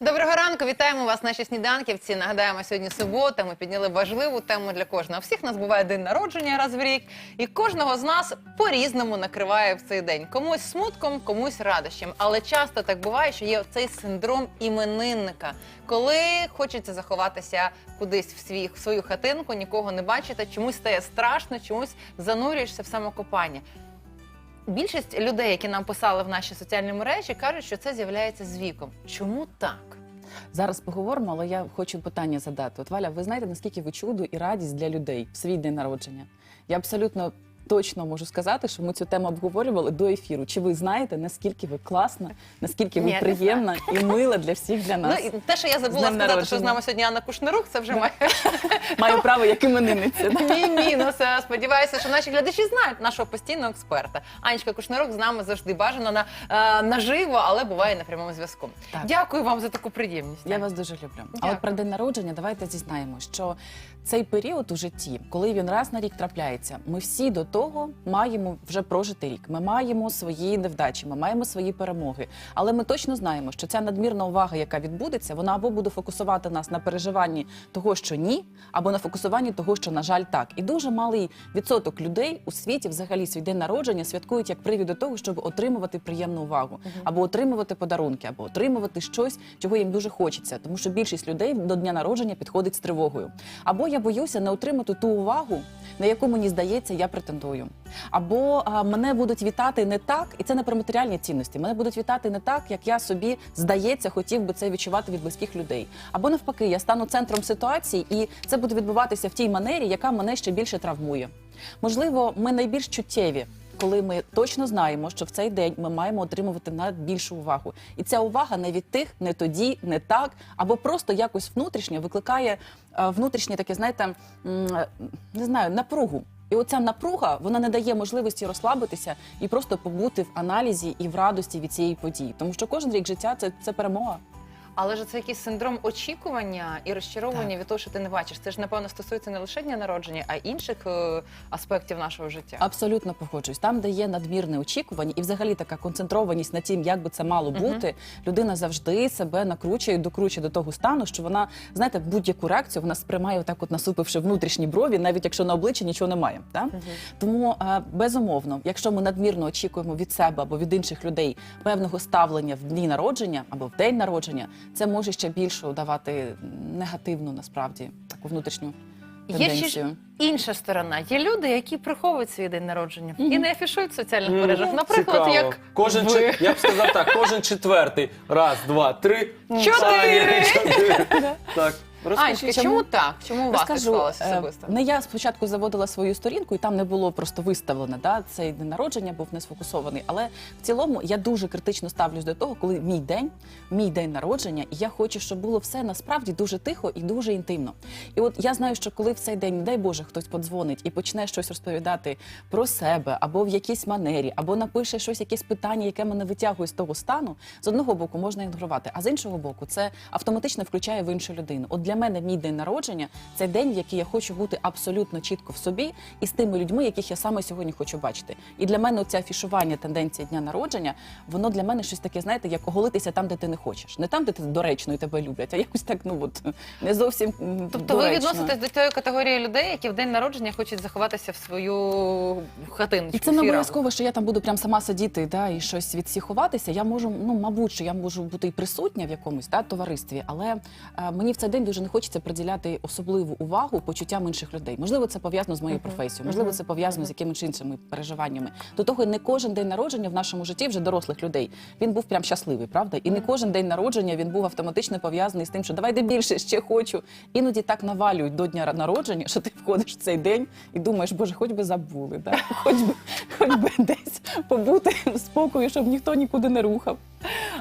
Доброго ранку, вітаємо вас, наші сніданківці. Нагадаємо, сьогодні субота. Ми підняли важливу тему для кожного. Всіх нас буває день народження раз в рік, і кожного з нас по-різному накриває в цей день. Комусь смутком, комусь радощем. Але часто так буває, що є цей синдром іменинника, коли хочеться заховатися кудись в свій в свою хатинку, нікого не бачити, чомусь стає страшно, чомусь занурюєшся в самокопання. Більшість людей, які нам писали в наші соціальні мережі, кажуть, що це з'являється з віком. Чому так? Зараз поговоримо, але я хочу питання задати. От Валя, ви знаєте, наскільки ви чудо і радість для людей в свій день народження? Я абсолютно точно можу сказати, що ми цю тему обговорювали до ефіру. Чи ви знаєте, наскільки ви класна, наскільки ви Ні, не приємна і мила для всіх для нас? Ну і те, що я З забула днем сказати, що з народження. нами сьогодні Анна Кушнирук, це вже має Маю право як іменинниця. мій мінус. Е, Сподіваюся, що наші глядачі знають нашого постійного експерта. Анечка Кушнирук з нами завжди бажано на е, наживо, але буває на прямому зв'язку. Так. Дякую вам за таку приємність. Я вас дуже люблю. А Дякую. про день народження давайте зізнаємо, що цей період у житті, коли він раз на рік трапляється, ми всі до того маємо вже прожити рік. Ми маємо свої невдачі, ми маємо свої перемоги. Але ми точно знаємо, що ця надмірна увага, яка відбудеться, вона або буде фокусувати нас на переживанні того, що ні, або на фокусуванні того, що на жаль так. І дуже малий відсоток людей у світі, взагалі, свій день народження святкують як привід до того, щоб отримувати приємну увагу, або отримувати подарунки, або отримувати щось, чого їм дуже хочеться. Тому що більшість людей до дня народження підходить з тривогою. Або я боюся не отримати ту увагу, на яку мені здається, я претендую. Або а, мене будуть вітати не так, і це не про матеріальні цінності. Мене будуть вітати не так, як я собі здається, хотів би це відчувати від близьких людей. Або навпаки, я стану центром ситуації, і це буде відбуватися в тій манері, яка мене ще більше травмує. Можливо, ми найбільш чуттєві. Коли ми точно знаємо, що в цей день ми маємо отримувати на більшу увагу, і ця увага не від тих, не тоді, не так, або просто якось внутрішньо викликає е, внутрішнє таке, знаєте, е, не знаю, напругу. І оця напруга вона не дає можливості розслабитися і просто побути в аналізі і в радості від цієї події. Тому що кожен рік життя це, перемога. Але ж це якийсь синдром очікування і розчаровування Так. від того, що ти не бачиш. Це ж напевно стосується не лише дня народження, а й інших е, аспектів нашого життя. Абсолютно погоджуюсь. Там, де є надмірне очікування, і взагалі така концентрованість на тім, як би це мало бути, людина завжди себе накручує, і докручує до того стану, що вона, знаєте, будь-яку реакцію вона сприймає отак, от насупивши внутрішні брові, навіть якщо на обличчі нічого немає. Так? Тому е, безумовно, якщо ми надмірно очікуємо від себе або від інших людей певного ставлення в дні народження або в день народження, це може ще більше давати негативну насправді таку внутрішню Є ще ж інша сторона. Є люди, які приховують свій день народження і не афішують в соціальних мережах. Наприклад, Цікаво. як кожен ви. чи- я б сказав так, кожен четвертий. Раз, два, три. Чотири. Чотири. Так. Анечка, чому, чому- так? Чому у вас так склалося е, особисто? Не я спочатку заводила свою сторінку, і там не було просто виставлено. Да, цей день народження був не сфокусований. Але в цілому я дуже критично ставлюсь до того, коли мій день, мій день народження, і я хочу, щоб було все насправді дуже тихо і дуже інтимно. І от я знаю, що коли в цей день, не дай Боже, хтось подзвонить і почне щось розповідати про себе або в якійсь манері, або напише щось, якесь питання, яке мене витягує з того стану, з одного боку можна ігнорувати, а з іншого боку, це автоматично включає в іншу людину. От для мене мій день народження це день, в який я хочу бути абсолютно чітко в собі і з тими людьми, яких я саме сьогодні хочу бачити. І для мене оця афішування тенденція дня народження, воно для мене щось таке, знаєте, як оголитися там, де ти не хочеш, не там, де ти доречно і тебе люблять, а якось так, ну от не зовсім. Тобто ви відноситесь до тієї категорії людей, які в день народження хочуть заховатися в свою хатиночку. І це не обов'язково, що я там буду прям сама сидіти да, і щось від всіх ховатися. Я можу, ну мабуть, що я можу бути і присутня в якомусь да, товаристві, але е, мені в цей день дуже не хочеться приділяти особливу увагу почуттям інших людей. Можливо, це пов'язано з моєю професією, можливо, це пов'язано з якимись іншими переживаннями. До того не кожен день народження в нашому житті вже дорослих людей. Він був прям щасливий, правда? І не кожен день народження він був автоматично пов'язаний з тим, що давай де більше, ще хочу. Іноді так навалюють до дня народження, що ти входиш в цей день і думаєш, боже, хоч би забули, да? хоч би, хоч би десь побути в спокою, щоб ніхто нікуди не рухав.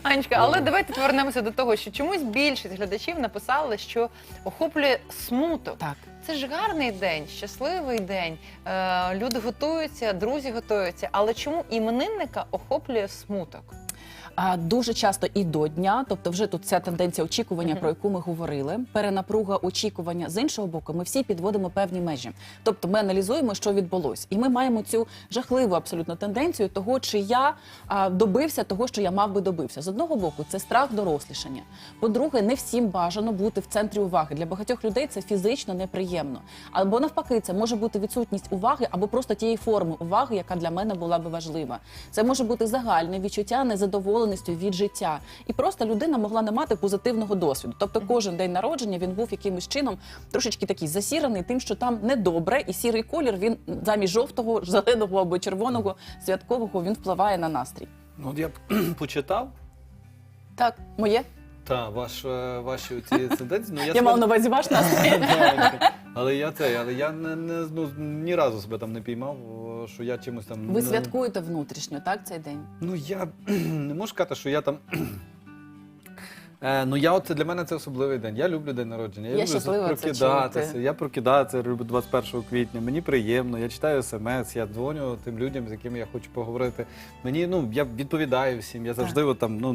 Анечка, але давайте повернемося до того, що чомусь більшість глядачів написали, що охоплює смуток. Так. Це ж гарний день, щасливий день. Е, люди готуються, друзі готуються. Але чому іменинника охоплює смуток? Дуже часто і до дня, тобто вже тут ця тенденція очікування, про яку ми говорили, перенапруга очікування з іншого боку, ми всі підводимо певні межі. Тобто ми аналізуємо, що відбулось, і ми маємо цю жахливу абсолютно тенденцію того, чи я добився того, що я мав би добився. З одного боку, це страх дорослішання. По-друге, не всім бажано бути в центрі уваги. Для багатьох людей це фізично неприємно. Або навпаки, це може бути відсутність уваги, або просто тієї форми уваги, яка для мене була би важлива. Це може бути загальне відчуття незадоволеності від життя. І просто людина могла не мати позитивного досвіду. Тобто, кожен день народження він був якимось чином трошечки такий засіраний, тим, що там недобре, і сірий колір він замість жовтого, зеленого або червоного святкового він впливає на настрій. Ну, от я почитав Так, моє. Та, ваш, е, ваші ці тенденції. Ну, я Я себе- мав на увазі ваш настрій. Так, Але я це, але я не, не ну, ні разу себе там не піймав, о, що я чимось там. Ви не- святкуєте внутрішньо, так, цей день? Ну я не можу сказати, що я там. Е, ну я от для мене це особливий день. Я люблю день народження. Я, Я люблю щаслива це прокидатися. чути. Я прокидатися люблю 21 квітня. Мені приємно. Я читаю смс, я дзвоню тим людям, з якими я хочу поговорити. Мені ну я відповідаю всім. Я завжди от, там ну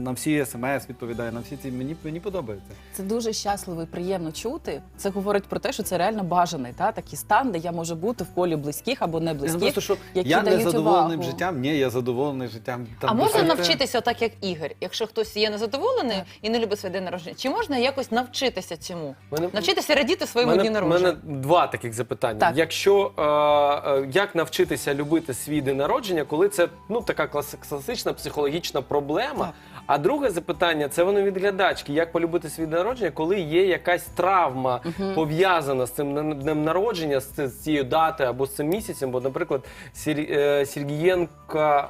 на всі смс відповідаю, на всі ці мені мені подобається. Це дуже щасливо і приємно чути. Це говорить про те, що це реально бажаний та такий стан, де я можу бути в колі близьких або не близьких. просто що які я не дають задоволений увагу. життям. Ні, я задоволений життям. Там а можна навчитися так, як Ігор, якщо хтось є незадоволений І не любить свій день народження? Чи можна якось навчитися цьому? Мене- Навчитися радіти своєму дню народження? мене два таких запитання. Так. Якщо е, е, як навчитися любити свій день народження, коли це ну така клас- класична психологічна проблема. А друге запитання це воно від глядачки. Як полюбити свій день народження, коли є якась травма пов'язана з цим днем- днем народження, з, ці- з цією датою або з цим місяцем? Бо, наприклад, Сір, е, Сергієнка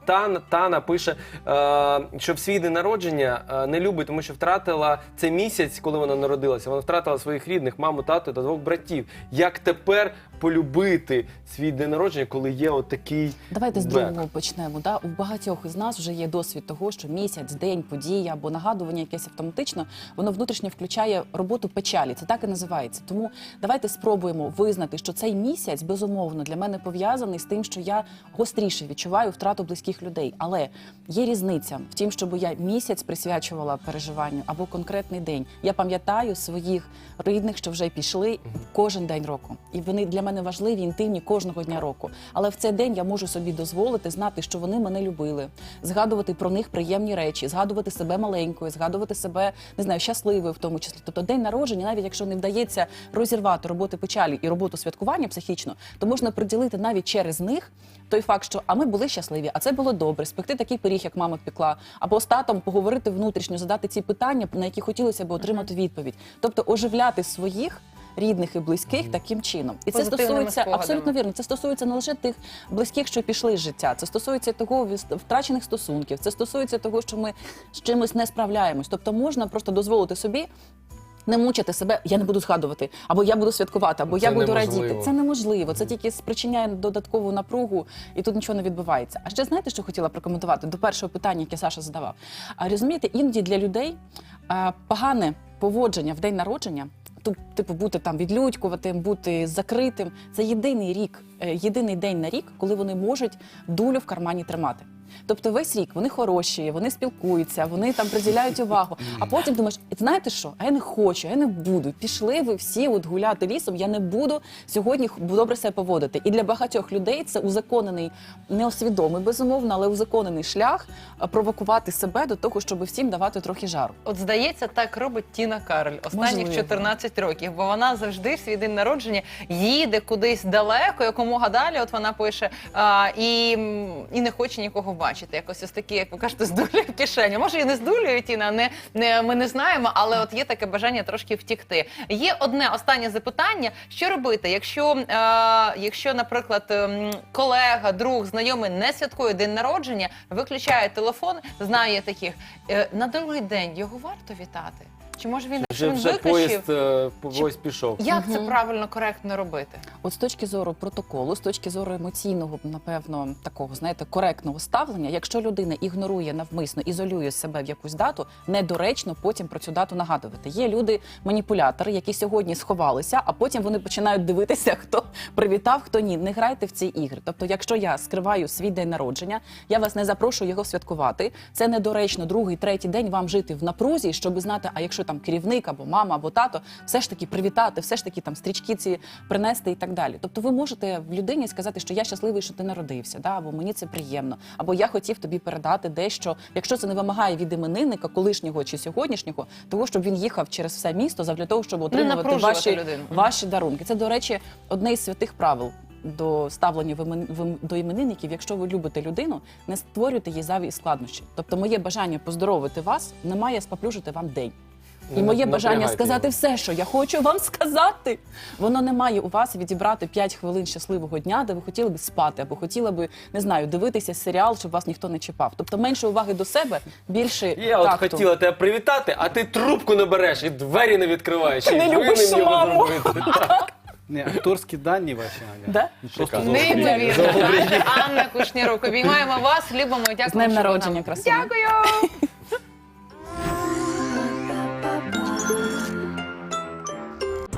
е, Тана, Тана пише, е, що в свій день народження е, не любить, тому що втратила цей місяць, коли вона народилася. Вона втратила своїх рідних, маму, тату та двох братів. Як тепер полюбити свій день народження, коли є отакий Давайте з другого почнемо. Да? У багатьох із нас вже є досвід того, що місяць, день, подія або нагадування якесь автоматично, воно внутрішньо включає роботу печалі. Це так і називається. Тому давайте спробуємо визнати, що цей місяць безумовно для мене пов'язаний з тим, що я гостріше відчуваю втрату близьких людей. Але є різниця в тім, щоб я місяць присвячувала переживанню або конкретний день. Я пам'ятаю своїх рідних, що вже пішли кожен день року, і вони для мене важливі, інтимні кожного дня року. Але в цей день я можу собі дозволити знати, що вони мене любили, згадувати про них приємні речі, згадувати себе маленькою, згадувати себе не знаю, щасливою в тому числі. Тобто день народження, навіть якщо не вдається розірвати роботи печалі і роботу святкування психічно, то можна приділити навіть через них той факт, що а ми були щасливі, а це було добре. Спекти такий пиріг, як мама пекла, або з татом поговорити внутрішньо, задати ці питання, на які хотілося б отримати відповідь. Тобто оживляти своїх. Рідних і близьких таким чином, і це стосується спогадами. абсолютно вірно. Це стосується не лише тих близьких, що пішли з життя. Це стосується того втрачених стосунків. Це стосується того, що ми з чимось не справляємось. Тобто можна просто дозволити собі. Не мучити себе, я не буду згадувати, або я буду святкувати, або Це я буду неможливо. радіти. Це неможливо. Це тільки спричиняє додаткову напругу, і тут нічого не відбувається. А ще знаєте, що хотіла прокоментувати до першого питання, яке Саша задавав. А розумієте, іноді для людей а, погане поводження в день народження. Типу бути там відлюдькуватим, бути закритим. Це єдиний рік, е, єдиний день на рік, коли вони можуть дулю в кармані тримати. Тобто весь рік вони хороші, вони спілкуються, вони там приділяють увагу. А потім думаєш, знаєте що? А я не хочу, я не буду. Пішли ви всі от гуляти лісом. Я не буду сьогодні добре себе поводити. І для багатьох людей це узаконений, неосвідомий, безумовно, але узаконений шлях провокувати себе до того, щоб всім давати трохи жару. От здається, так робить Тіна Кароль останніх Можливо. 14 років, бо вона завжди в свій день народження їде кудись далеко, якомога далі. От вона пише а, і, і не хоче нікого бачити. Якось ось такі, як ви кажете, з дулею в кишені. Може, і не з дулею, Тіна, не, не ми не знаємо, але от є таке бажання трошки втікти. Є одне останнє запитання: що робити, якщо, е, якщо, наприклад, ем, колега, друг, знайомий не святкує день народження, виключає телефон, знаю я таких. е, на другий день його варто вітати. Чи може він, Вже він вже виключив? поїзд, е, поїзд пішов. Як це правильно, коректно робити? От з точки зору протоколу, з точки зору емоційного, напевно, такого, знаєте, коректного ставлення, якщо людина ігнорує навмисно, ізолює себе в якусь дату, недоречно потім про цю дату нагадувати. Є люди маніпулятори, які сьогодні сховалися, а потім вони починають дивитися, хто привітав, хто ні. Не грайте в ці ігри. Тобто, якщо я скриваю свій день народження, я вас не запрошую його святкувати. Це недоречно другий, третій день вам жити в напрузі, щоб знати, а якщо там керівник або мама, або тато, все ж таки привітати, все ж таки там стрічки ці принести і так далі. Тобто, ви можете в людині сказати, що я щасливий, що ти народився, да, або мені це приємно, або я хотів тобі передати дещо, якщо це не вимагає від іменинника, колишнього чи сьогоднішнього, того, щоб він їхав через все місто задля того, щоб отримувати ваші, людину. ваші дарунки. Це, до речі, одне із святих правил. До ставлення до іменинників, якщо ви любите людину, не створюйте їй заві і складнощі. Тобто, моє бажання поздоровити вас не має споплюжити вам день. І моє бажання сказати все, що я хочу вам сказати, воно не має у вас відібрати 5 хвилин щасливого дня, де ви хотіли б спати, або хотіли би, не знаю, дивитися серіал, щоб вас ніхто не чіпав. Тобто менше уваги до себе, більше Я от хотіла тебе привітати, а ти трубку не береш і двері не відкриваєш. Ти не любиш маму. Ні, акторські дані ваші Аня. Да? Просто Яка? Неймовірно. Анна Кушнірук. Обіймаємо вас, любимо, дякуємо. З днем народження, красуня. Дякую.